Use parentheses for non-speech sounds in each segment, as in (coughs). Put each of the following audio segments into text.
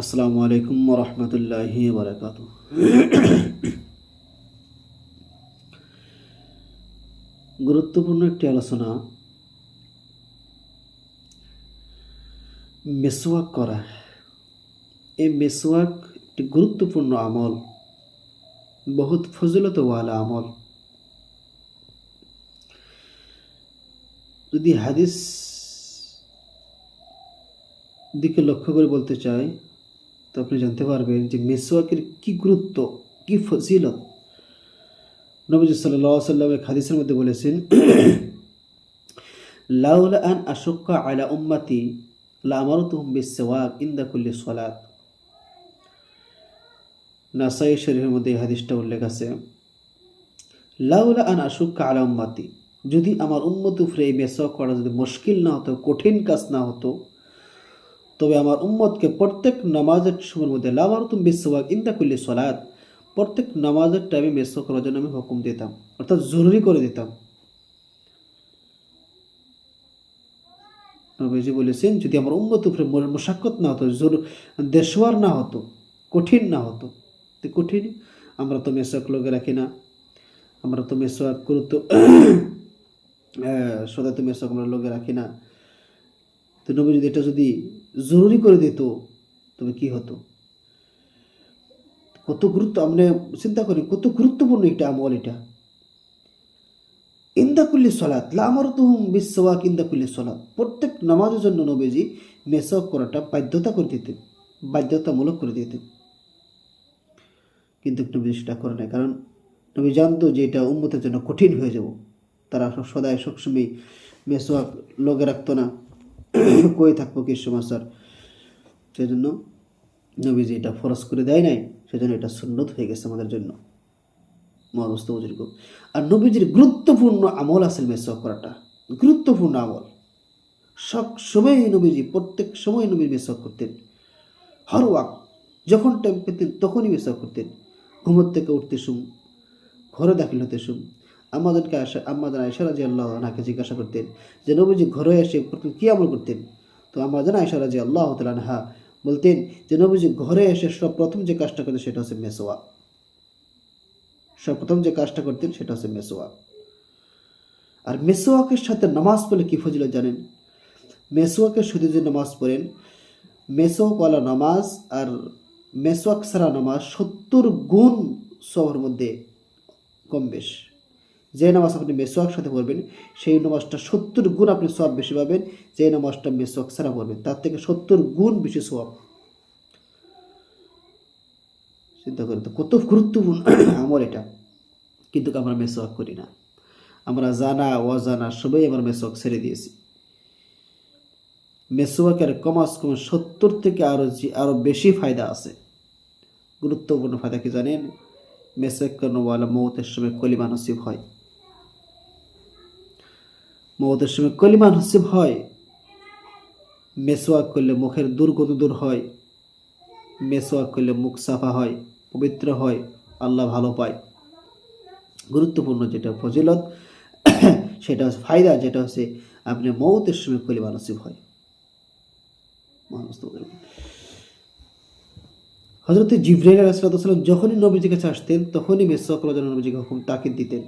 আসসালামু আলাইকুম রহমতুল্লাহি বারকাত গুরুত্বপূর্ণ একটি আলোচনা মেসোয়াক করা। এই মেসোয়াক একটি গুরুত্বপূর্ণ আমল, বহুত ফজিলতওয়ালা আমল। যদি হাদিস দিকে লক্ষ্য করে বলতে চাই তো আপনি জানতে পারবেন যে মেসোয়াকের কি গুরুত্ব, কি ফজিলত। নবীজ সাল্লাহ হাদিসের মধ্যে বলেছেন, লাউলা আন আশক্কা আলা উম্মাতি, লা আমারতুহুম বিসওয়াক ইনদা কুল্লি সালাত। নাসাই শরীফের মধ্যে এই হাদিসটা উল্লেখ আছে, লাউলা আন আশুক্কা আলা উম্মাতি, যদি আমার উম্মত উপরে এই মেসওয়াক করা যদি মুশকিল না হতো, কঠিন কাজ না হতো তবে আমার উম্মতকে প্রত্যেক নামাজের সময়ের মধ্যে লামার তুম বিশ্ববাক ইন্দা করলে সলাদ প্রত্যেক নামাজের টাইমে মেসো করার জন্য আমি হুকুম দিতাম। অর্থাৎ জরুরি করে দিতাম। নবীজি বলেছেন, যদি আমার উম্মত উপরে মশাক্কত না হতো, জোর, দেশওয়ার না হতো, কঠিন না হতো কঠিন। আমরা তো মেসোয়াক লোকে রাখি না। আমরা তো মেসোয়াক গুরুত্ব (coughs) সদা তো আমরা লোকে রাখি না। তো নবী যদি এটা যদি জরুরি করে দিত, তবে কি হতো? কত গুরুত্ব, আমরা চিন্তা করি, কত গুরুত্বপূর্ণ একটা আমল এটা। ইন্দা কুল্লি সলাৎ লামার তুহুম বিশ্বওয়াক ইন্দা কুল্লি সলাৎ প্রত্যেক নামাজের জন্য নবীজি মেসক করাটা বাধ্যতা করে দিতেন, বাধ্যতামূলক করে দিতেন। কিন্তু নবী সেটা করে না কারণ নবী জানতো যে এটা উন্মতের জন্য কঠিন হয়ে যাব। তারা সদায় সবসময় মেসোয়াক লগে রাখতো না। (coughs) কই থাকব কি সমাচার সেই জন্য নবীজি এটা ফরজ করে দেয় নাই, সেজন্য এটা সুন্নত হয়ে গেছে আমাদের জন্য। মহাবস্ত বুজুর্গ। আর নবীজির গুরুত্বপূর্ণ আমল আছে মেসওয়াক করাটা। গুরুত্বপূর্ণ আমল। সব সময় নবীজি, প্রত্যেক সময় নবী মেসওয়াক করতেন। হর ওয়াক যখন টাইম পেতেন তখনই মেসওয়াক করতেন। ঘুমোর থেকে উঠতে শুম, ঘরে দাখিল হতে শুম আমাদেরকে আসা আমাদের আয়সা রাজি আল্লাহ নাকে জিজ্ঞাসা করতেন যে, নবীজি ঘরে এসে প্রথম কী আমল করতেন? তো আমাদের আয়সা রাজি আল্লাহ তালানহা বলতেন যে, নবীজি ঘরে এসে সব প্রথম যে কাজটা করতেন সেটা হচ্ছে মেসোয়া। সব প্রথম যে কাজটা করতেন সেটা হচ্ছে মেসোয়া। আর মেসোয়াকের সাথে নামাজ পড়লে কী ফজিল জানেন? মেসোয়াকের শুধু যে নামাজ পড়েন মেসোয়াকওয়ালা নামাজ আর মেসোয়াক সারা নামাজ সত্তর গুণ সবার মধ্যে কম বেশ। যে নামাজ আপনি মেসোয়াক সাথে পড়বেন, সেই নামাজটা সত্তর গুণ আপনি সব বেশি পাবেন, যে নামাজটা মেসোয়াক ছাড়া পড়বেন, তার থেকে সত্তর গুণ বেশি সব চিন্তা করেন তো, কত গুরুত্বপূর্ণ আমল এটা। কিন্তু আমরা মেসোয়াক করি না। আমরা জানা, অজানা সবাই আমরা মেসোয়াক ছেড়ে দিয়েছি। মেসোয়াকের কমাস কম সত্তর থেকে আরও আরও বেশি ফায়দা আছে। গুরুত্বপূর্ণ ফায়দা কি জানেন? মেসোয়াক কর্ণওয়ালা মৌতের সময় কলিমা নসিব হয়। মৌতের সময় কলিমা নসিব হয়। মেসোয়াক করলে মুখের দুর্গন্ধ দূর হয়। মেসোয়াক করলে মুখ সাফা হয়, পবিত্র হয়, আল্লাহ ভালো পায়। গুরুত্বপূর্ণ যেটা ফজিলত, সেটা হচ্ছে ফায়দা, যেটা হচ্ছে আপনি মৌতের সময় কলিমা নসিব হয়। হজরত জিব্রাইল আলাইসালাম যখনই নবীজির কাছে আসতেন, তখনই মেসোয়াক রজন নবীজিকে হুকুম তাকিদ দিতেন।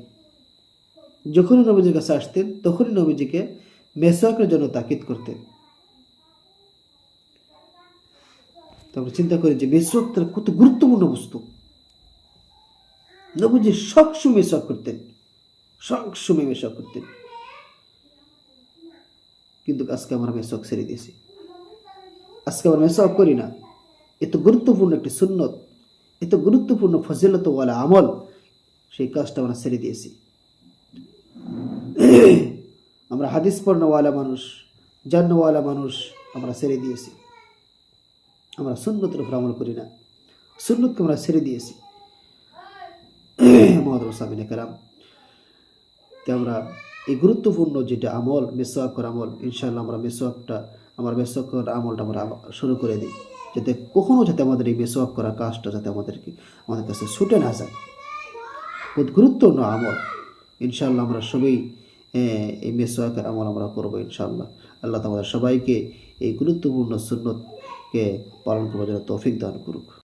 যখনই নবীজির কাছে আসতেন, তখনই নবীজিকে মেসোয়াকের জন্য তাকিদ করতেন। তারপরে চিন্তা করেন যে মেসোয়াক তার কত গুরুত্বপূর্ণ বস্তু। নবীজি সবসময় মেসোয়াক করতেন। সবসময় মেসোয়াক করতেন। কিন্তু আজকে আমরা মেসোয়াক ছেড়ে দিয়েছি। আজকে আমরা মেসোয়াক করি না। এত গুরুত্বপূর্ণ একটি সুন্নত, এত গুরুত্বপূর্ণ ফজিলতওয়ালা আমল, সেই কাজটা আমরা ছেড়ে দিয়েছি। (clears throat) আমরা হাদিস পড়নওয়ালা মানুষ, জান্নওয়ালা মানুষ আমরা ছেড়ে দিয়েছি। আমরা সুন্নতের উপর আমল করি না। সুন্নতকে আমরা ছেড়ে দিয়েছি। মহাদর সামিনে কালাম আমরা এই গুরুত্বপূর্ণ যেটা আমল মেসোয়াকর আমল ইনশাল্লাহ আমরা মেসোয়াকটা আমার মেসোয়াকর আমলটা আমরা শুরু করে দিই। যাতে কখনো যাতে আমাদের এই মেসোয়াক করা কাজটা যাতে আমাদেরকে, আমাদের কাছে ছুটে না যায়। বহুত গুরুত্বপূর্ণ আমল। ইনশাল্লাহ আমরা সবাই এই মেসোয়াকের আমল আমরা করব ইনশাল্লাহ আল্লাহ তোমাদের সবাইকে এই গুরুত্বপূর্ণ সুন্নতকে পালন করবার জন্য তৌফিক দান করুক।